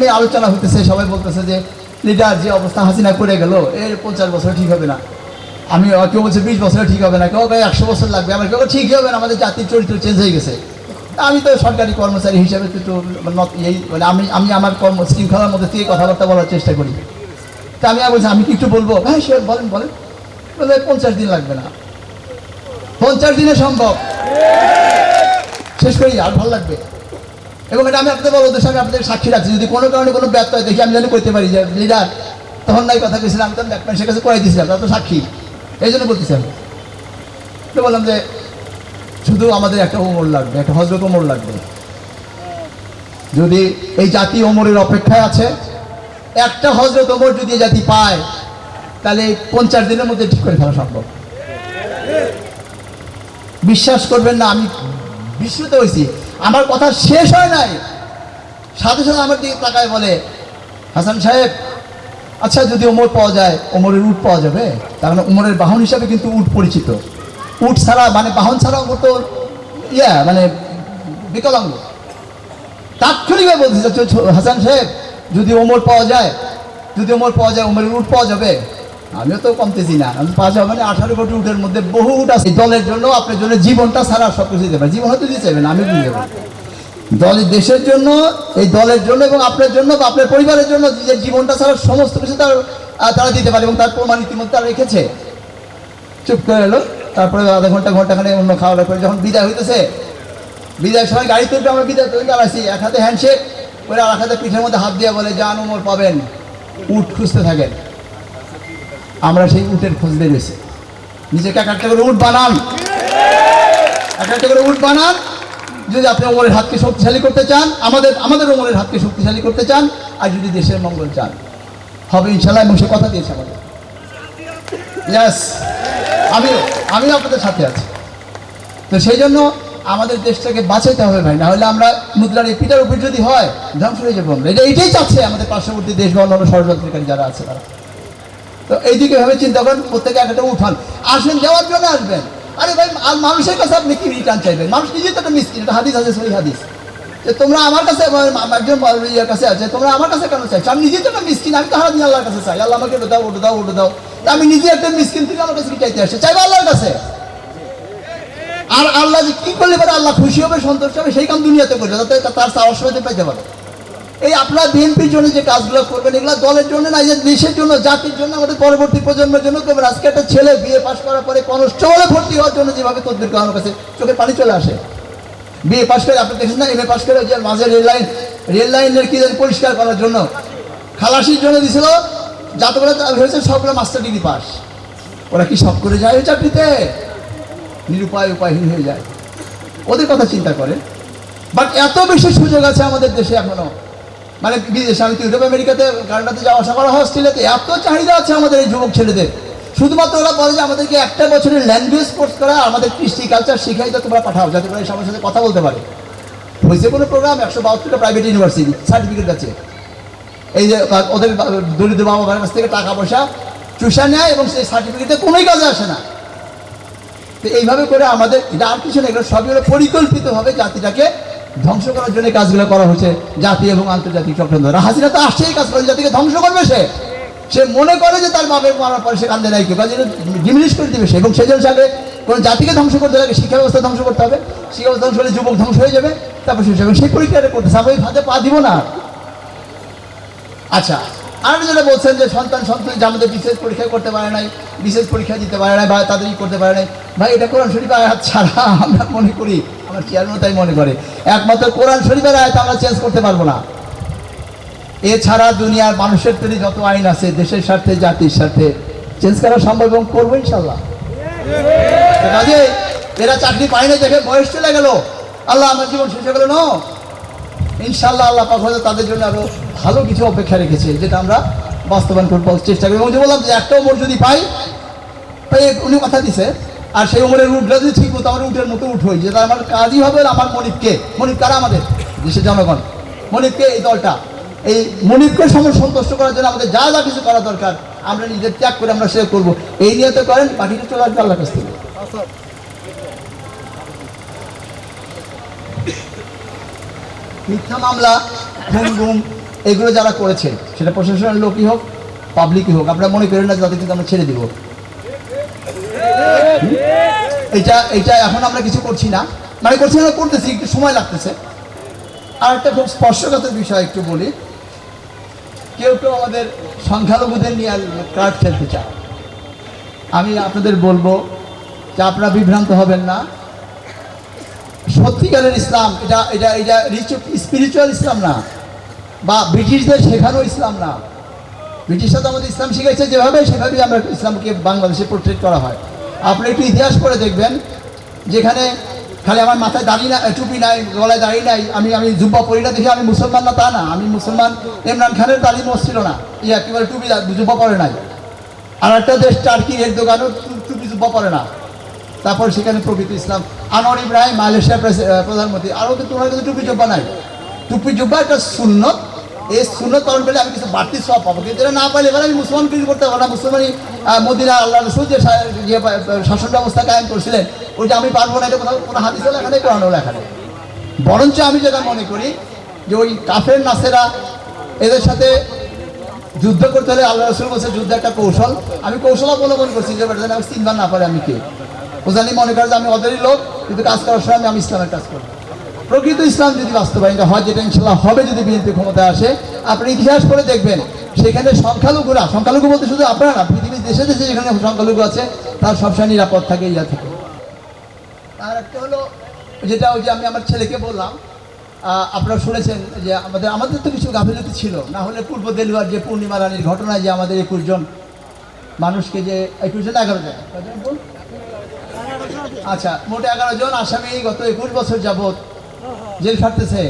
নিয়ে আলোচনা হতেছে সবাই বলতেছে যে, লিডার, যে অবস্থা হাসিনা করে গেল এর পঞ্চাশ বছর ঠিক হবে না। আমি কেউ বলছে বিশ বছরে ঠিক হবে না। কেউ কয় একশো বছর লাগবে। আমার কেউ ঠিকই হবে না, আমাদের জাতির চরিত্র চেঞ্জ হয়ে গেছে। আমি তো সরকারি কর্মচারী হিসেবে একটু এই মানে আমি আমি আমার কর্ম শৃঙ্খলার মধ্যে থেকে কথাবার্তা বলার চেষ্টা করি। তা আমি বলছি, আমি কি একটু বলব? হ্যাঁ সে বলেন বলেন। বলে পঞ্চাশ দিন লাগবে না। পঞ্চাশ দিনে সম্ভব। শেষ করি, আর ভালো লাগবে। এবং এটা আমি আপনাদের উদ্দেশ্যে আমি আপনাদের সাক্ষী রাখছি। যদি কোনো কারণে কোনো ব্যর্থ হয়, দেখি আমি জানি করতে পারি যে লিডার তখন নাই কথা বলছিলাম আমি তো ব্যাকম্যান কাছে করাই দিয়েছিলাম, তার তো সাক্ষী। এই জন্য বলতেছি আমি। তো বললাম যে, শুধু আমাদের একটা ওমর লাগবে, একটা হজরত ওমর লাগবে। যদি এই জাতি ওমরের অপেক্ষায় আছে, একটা হজরত ওমর যদি এই জাতি পায়, তাহলে পঞ্চাশ দিনের মধ্যে ঠিক করে ফেলা সম্ভব। বিশ্বাস করবেন না, আমি বিস্মিত হয়েছি। আমার কথা শেষ হয় নাই। সাথে সাথে আমার দিকে তাকায় বলে, হাসান সাহেব আচ্ছা যদি ওমর পাওয়া যায়, ওমরের উট পাওয়া যাবে? তার মানে ওমরের বাহন হিসাবে কিন্তু উট পরিচিত। উট ছাড়া মানে বাহন ছাড়া ওমর তো ইয়া মানে বিকলাঙ্গ। তাৎক্ষণিকভাবে বলছি হাসান সাহেব, যদি ওমর পাওয়া যায়, যদি ওমর পাওয়া যায়, ওমরের উট পাওয়া যাবে? আমিও তো কমতেছি না। আমি পাঁচ মানে আঠারো কোটি উঠের মধ্যে বহু আছে। দলের জন্য আপনার জন্য জীবনটা সারা সব কিছু দিতে পারে। জীবন হয়তো দিতে চাইবেন আমি দিয়ে দেবো। দলের দেশের জন্য, এই দলের জন্য এবং আপনার জন্য বা আপনার পরিবারের জন্য যে জীবনটা ছাড়া সমস্ত কিছু তার তারা দিতে পারে এবং তার প্রমাণ ইতিমধ্যে তারা রেখেছে। চুপ করে এলো। তারপরে আধা ঘণ্টা ঘন্টাখানে অন্য খাওয়া দাওয়া করে যখন বিদায় হইতেছে, বিদায় সময় গাড়ি তুলতে আমরা বিদায় তুলে চালাইছি এক হাতে হ্যান্ডশেক করে আর এক হাতে পিঠের মধ্যে হাত দিয়ে বলে যান উমর পাবেন। উঠ খুঁজতে থাকেন। আমরা সেই উটের খোঁজ বেরিয়েছি নিজেকে এক একটা করে উট বানান। এক একটা করে উট বানান। যদি আপনি ওমরের হাতকে শক্তিশালী করতে চান, আমাদের আমাদের ওমরের হাতকে শক্তিশালী করতে চান, আর যদি দেশের মঙ্গল চান। হবে ইনশাল্লাহ এবং সে কথা দিয়েছে আমাদের। ইয়াস আমিও আমিও আপনাদের সাথে আছি। তো সেই জন্য আমাদের দেশটাকে বাঁচাইতে হবে ভাই না হলে আমরা মুদ্রার এই পিতার উপর যদি হয়, ধ্বংস হয়ে যাব আমরা। এটা এটাই চাচ্ছে আমাদের পার্শ্ববর্তী দেশ বা অন্যান্য ষড়যন্ত্রকারী যারা আছে তারা। তো এইদিকে ভাবে চিন্তা করেন, প্রত্যেকে একটা উঠান। আসেন, যাওয়ার জন্য আসবেন। আরে ভাই, আর মানুষের কাছে আপনি কি রিটার্ন চাইবেন? মানুষ নিজে তো একটা মিসকিন এটা হাদিস আছে, সহি হাদিস। যে তোমরা আমার কাছে একজন ইয়ের কাছে আছে, তোমরা আমার কাছে কেন চাইছো? আমি নিজে তো একটা মিসকিন আমি তো হারাদিন আল্লাহর কাছে চাই। আল্লাহ আমাকে ওটা দাও ওটা দাও ওটা দাও। আমি নিজে একটা মিসকিন থেকে আমার কাছে কি চাইতে আসছে। চাইব আল্লাহর কাছে? আর আল্লাহ যে কি করলে পারে আল্লাহ খুশি হবে, সন্তুষ্ট হবে, সেই কাম দুনিয়াতে করবে, যাতে তার সাহস পেতে পারে। এই আপনার বিএনপির জন্য যে কাজগুলো করবেন, এগুলো দলের জন্য না যে দেশের জন্য, জাতির জন্য, আমাদের পরবর্তী প্রজন্মের জন্য করবেন। আজকে একটা ছেলে বিয়ে পাশ করার পরে কনস্টেবলে ভর্তি হওয়ার জন্য যেভাবে তদবির করানোর কাছে চোখে পানি চলে আসে। বিয়ে পাশ করে, আপনি দেখেন না, এম এ পাশ করে যে মাঝে রেল লাইন, রেল লাইনের কি পরিষ্কার করার জন্য খালাসির জন্য দিছিল যাতে করে হয়েছে, সবগুলো মাস্টার ডিগ্রি পাস ওরা কি সব করে যায় ওই চাকরিতে? নিরুপায় উপায়হীন হয়ে যায়। ওদের কথা চিন্তা করে। বাট এত বেশি সুযোগ আছে আমাদের দেশে এখনও। মানে বিদেশে আমি ইউরোপ আমেরিকাতে, কানাডাতে যাওয়া আসা করা অস্ট্রেলিয়াতে। এত চাহিদা আছে আমাদের এই যুবক ছেলেদের। শুধুমাত্র ওরা বলে যে আমাদেরকে একটা বছরের ল্যাঙ্গুয়েজ কোর্স করা, আমাদের কৃষ্টি কালচার শিখাই তোমরা পাঠাও, যাতে করে সবার সাথে কথা বলতে পারে। হয়েছে কোনো প্রোগ্রাম একশো বাহাত্তরটা প্রাইভেট ইউনিভার্সিটি সার্টিফিকেট আছে। এই যে ওদের দরিদ্র বাবা মায়ের কাছ থেকে টাকা পয়সা চুষা নেয় এবং সেই সার্টিফিকেটে কোনোই কাজে আসে না। তো এইভাবে করে আমাদের, এটা আর কিছু না এগুলো সবই হলো পরিকল্পিতভাবে জাতিটাকে ধ্বংস করার জন্য কাজগুলো করা হচ্ছে জাতি এবং আন্তর্জাতিক চক্রান্ত হাসিনা তো আসছে এই কাজ করে জাতিকে ধ্বংস করবে সে। সে মনে করে যে তার বাপের মারার পরে সে কান্দে নাই কেউ। কাজে ডিমিনিশ করে দিবে সে। এবং সেজন্য সাথে কোনো জাতিকে ধ্বংস করতে লাগে, শিক্ষা ব্যবস্থা ধ্বংস করতে হবে। শিক্ষা ব্যবস্থা ধ্বংস হলে যুবক ধ্বংস হয়ে যাবে, তারপর সে এবং সেই পরীক্ষাটা করতে স্বাভাবিক হাতে পা দিব না। আচ্ছা আর যেটা বলছেন যে সন্তান সন্তান যে আমাদের বিশেষ পরীক্ষা করতে পারে নাই, বিশেষ পরীক্ষা দিতে পারে নাই বা তাদের ই করতে পারে নাই। ভাই, এটা কোরআন শরীফ আয়াত ছাড়া আমরা মনে করি আমার চেয়ারম্যান তাই মনে করে। একমাত্র কোরআন শরীফের আয়াত আমরা চেঞ্জ করতে পারব না। এছাড়া দুনিয়ার মানুষের তৈরি যত আইন আছে, দেশের স্বার্থে, জাতির স্বার্থে চেঞ্জ করা সম্ভব এবং করব ইনশাল্লাহ কাজে, এরা চাকরি পায় না দেখে বয়স চলে গেল। আল্লাহ আমার জীবন শেষ হয়ে গেল, না? ইনশাল্লাহ আল্লাহ হয়তো তাদের জন্য আরও ভালো কিছু অপেক্ষা রেখেছে, যেটা আমরা বাস্তবায়ন করব চেষ্টা করি এবং যে বললাম যে একটা ওমর যদি পাই, তাই উনি কথা দিছে। আর সেই ওমরের উঠটা যদি ঠিক মতো আমার উঠের মতো উঠ হই যেটা আমার কাজই হবে আমার মনিককে মনিক কারা আমাদের? দেশের জনগণ। মনিককে এই দলটা। এই মনিককে সময় সন্তুষ্ট করার জন্য আমাদের যা যা কিছু করা দরকার, আমরা নিজেদের ত্যাগ করে আমরা সে করব। এই নিয়ে তো করেন, বাকিটা চলে আসবে আল্লাহ কাছ থেকে। মিথ্যা মামলা ঘুম ঘুম এগুলো যারা করেছে, সেটা প্রশাসনের লোকই হোক পাবলিকই হোক, আপনারা মনে করেন না যাদের কিন্তু আমরা ছেড়ে দিব। এটা এটা এখন আমরা কিছু করছি না। মানে করছি না, করতেছি, একটু সময় লাগতেছে। আর একটা খুব স্পর্শকাতর বিষয় একটু বলি। কেউ কেউ আমাদের সংখ্যালঘুদের নিয়ে কার্ড খেলতে চায়। আমি আপনাদের বলব যে আপনারা বিভ্রান্ত হবেন না। সত্যিকারের ইসলাম, এটা এটা এটা স্পিরিচুয়াল ইসলাম না। বা ব্রিটিশদের শেখানো ইসলাম না। ব্রিটিশরা তো আমাদের ইসলাম শিখেছে যেভাবে, সেভাবেই আমরা ইসলামকে বাংলাদেশে পোর্ট্রেট করা হয়। আপনি একটু ইতিহাস করে দেখবেন, যেখানে খালি আমার মাথায় দাঁড়িয়ে না টুপি নাই, গলায় দাঁড়িয়ে নাই, আমি আমি জুব্বা পরি না দেখে আমি মুসলমান না তা না, আমি মুসলমান ইমরান খানের তালিম ছিল না। ইয়ে একেবারে টুপি জুব্বা পরে নাই। আর একটা দেশ, টার্কি, এর দোকানও টুপি জুব্বা পরে না। তারপর সেখানে প্রকৃতি ইসলাম। আনোয়ার ইব্রাহিম মালয়েশিয়ার প্রেসি- প্রধানমন্ত্রী, আরও কিন্তু তোমার কাছে টুপি জুব্বা নাই। টুপি জুব্বা একটা সুন্নত। এই সুন্নত পালন করলে আমি কিছু বাড়তি সব পাবো। কিন্তু এটা না পাইলে এবার আমি মুসলমান কিছু করতে পারব না। মুসলমানই মদিনা আল্লাহ রসুল যে শাসন ব্যবস্থা কায়েম করছিলেন ওইটা আমি পারব না, এটা কোথাও, কোনো হাদিসে লেখা নেই, কোরআনও লেখা নেই। বরঞ্চ আমি যেটা মনে করি, যে ওই কাফের নাসেরা, এদের সাথে যুদ্ধ করতে হলে আল্লাহ রসুল বলছে যুদ্ধ একটা কৌশল। আমি কৌশল অবলম্বন করছি, যে বেটা আমি চিনবার না পারে, আমি কে? ও জানি মনে করে যে আমি ওদেরই লোক, কিন্তু কাজ করার সময় আমি আমি ইসলামের কাজ করব প্রকৃত ইসলাম যদি বাস্তবায়িত হয়, যেটা ইনশাল্লাহ হবে যদি বিএনপি ক্ষমতায় আসে, আপনি ইতিহাস করে দেখবেন, সেখানে সংখ্যালঘুরা, সংখ্যালঘু বলতে শুধু আপনারা না দেশে দেশে যেখানে সংখ্যালঘু আছে, তার সবসময় নিরাপদ থাকে ইয়া থেকে আর একটা হলো, যেটা ওই যে আমি আমার ছেলেকে বললাম আপনারা শুনেছেন যে আমাদের আমাদের তো কিছু গাফিলতি ছিল। না হলে পূর্ব দেলুয়ার যে পূর্ণিমা রানীর ঘটনায় যে আমাদের একুশ জন মানুষকে যে, একুশ জন, এগারো জন? আচ্ছা মোট এগারো জন আসামি গত একুশ বছর যাবৎ জেল খাটতেছে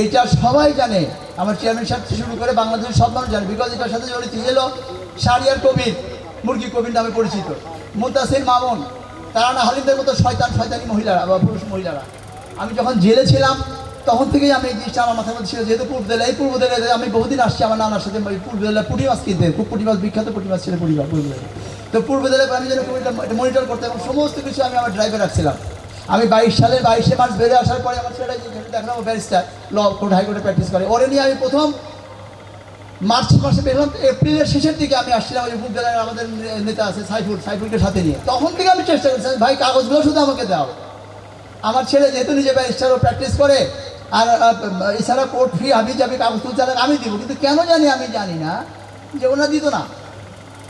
এইটা সবাই জানে। আমার চেয়ারম্যান সাহেব শুরু করে বাংলাদেশের সব মানুষ জানে। বিকজ এটার সাথে জড়িত ছিল সারিয়ার কবির মুরগি কবির নামে পরিচিত। মুতাসির মামুন, তারা না হালিমদের মতো শয়তান, শয়তানি মহিলারা বা পুরুষ মহিলারা। আমি যখন জেলে ছিলাম, তখন থেকেই আমি এই জিনিসটা আমার মাথার মধ্যে ছিল, যেহেতু পূর্ব জেলা এই পূর্ব জেলায় আমি বহুদিন আসছি আমার নানার সাথে পূর্ব জেলায় পুঁটি মাছ কিনতে খুব পুঁটি মাছ বিখ্যাত পুঁটি মাছ ছিল মাছ পূর্ব তো পূর্ব জেলায় আমি যেন মনিটর করতে এবং সমস্ত কিছু আমি আমার ড্রাইভে রাখছিলাম। আমি বাইশ সালের বাইশে মার্চ বেড়ে আসার পরে আমার ছেলেটা দেখলাম ব্যারিস্টার ল, কোর্ট হাইকোর্টে প্র্যাকটিস করে। ওরে নিয়ে আমি প্রথম মার্চ মাসে বেরলাম তো এপ্রিলের শেষের দিকে আমি আসছিলাম, ওই উপজেলার আমাদের নেতা আছে সাইফুল, সাইফুলকে সাথে নিয়ে। তখন থেকে আমি চেষ্টা করছি ভাই, কাগজগুলো শুধু আমাকে দাও। আমার ছেলে যেহেতু নিজে ব্যারিস্টারও প্র্যাকটিস করে, আর এছাড়া কোর্ট ফি আমি যাবে, কাগজ তুলতে আমি দিব। কিন্তু কেন জানি আমি জানি না যে ওনা দিত না।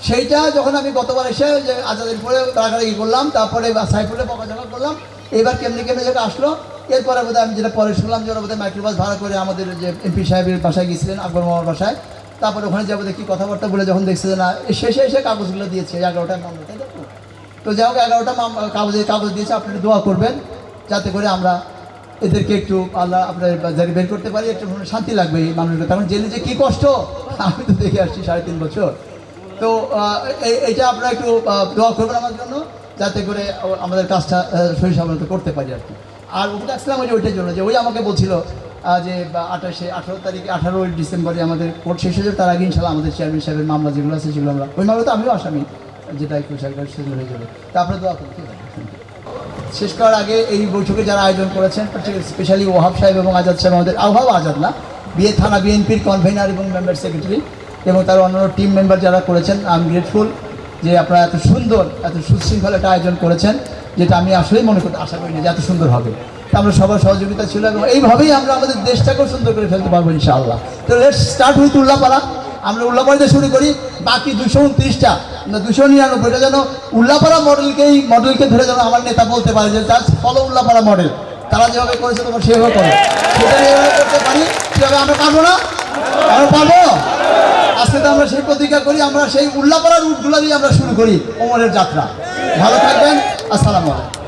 সেইটা যখন আমি গতবার এসে যে আজাদের পরে রাগারাগি করলাম, তারপরে সাইফুলে বকাঝকা করলাম, এবার কেমনি কেমনি জায়গা আসলো। এরপরে বোধহয় আমি যেটা পরে শুনলাম যে ওরা বোধহয় মাইক্রোবাস ভাড়া করে আমাদের যে এমপি সাহেবের বাসায় গিয়েছিলেন, আকবর মামার বাসায়। তারপরে ওখানে যাব, দেখি কথাবার্তা বলে যখন দেখছে যে না শেষে এসে কাগজগুলো দিয়েছে এগারোটা মামলা তাই তো? যাই হোক, এগারোটা কাগজে কাগজ দিয়েছে, আপনারা দোয়া করবেন, যাতে করে আমরা এদেরকে একটু আল্লাহ আপনার বের করতে পারি, একটু শান্তি লাগবে এই মানুষগুলো কারণ জেলে যে কী কষ্ট, আমি তো দেখে আসছি সাড়ে তিন বছর। তো এইটা আপনারা একটু দোয়া করবেন আমার জন্য, যাতে করে আমাদের কাজটা শরীর সাবলত করতে পারি আর কি। আর ওকে ডাকছিলাম ওই ওইটার জন্য, যে ওই আমাকে বলছিল যে আঠাশে আঠারো তারিখে আঠারোই ডিসেম্বরে আমাদের কোর্ট শেষ হয়ে যাবে। তার আগে ইনশাল্লাহ আমাদের চেয়ারম্যান সাহেবের মামলা যেগুলো আছে সেগুলো আমরা ওই মামলা তো আমিও আসামি, যেটা একটু সাইকেল শেষ হয়ে যাবে। তা আপনারা দোয়া ঠিক আছে? শেষ করার আগে এই বৈঠকে যারা আয়োজন করেছেন স্পেশালি ওহাব সাহেব এবং আজাদ সাহেব, আমাদের আবহাওয়া আজাদ না বিয়ে থানা বিএনপির কনভেনার এবং মেম্বার সেক্রেটারি এবং তার অন্যান্য টিম মেম্বার যারা করেছেন আই এম গ্রেটফুল যে আপনারা এত সুন্দর, এত সুশৃঙ্খল একটা আয়োজন করেছেন, যেটা আমি আসলেই মনে করতে আশা করিনি যে এত সুন্দর হবে। তা আমরা সবার সহযোগিতা ছিল এবং এইভাবেই আমরা আমাদের দেশটাকেও সুন্দর করে ফেলতে পারব ইনশাআল্লাহ। তো লেটস স্টার্ট উইথ উল্লাপাড়া। আমরা উল্লাপাড়াতে শুরু করি, বাকি দুশো উনত্রিশটা দুশো নিরানব্বইটা যেন উল্লাপাড়া মডেলকেই মডেলকে ধরে যেন আমার নেতা বলতে পারে যে জাস্ট ফলো উল্লাপাড়া মডেল তারা যেভাবে করেছে, তোমার সেভাবে করো। সেটা যেভাবে করতে পারি। সেভাবে আমরা পারব না? আমরা পারব? আজকে তো আমরা সেই প্রতিজ্ঞা করি, আমরা সেই উল্লাপাড়ার রুটগুলো দিয়ে আমরা শুরু করি, ওমরের যাত্রা। ভালো থাকবেন, আসসালামু আলাইকুম।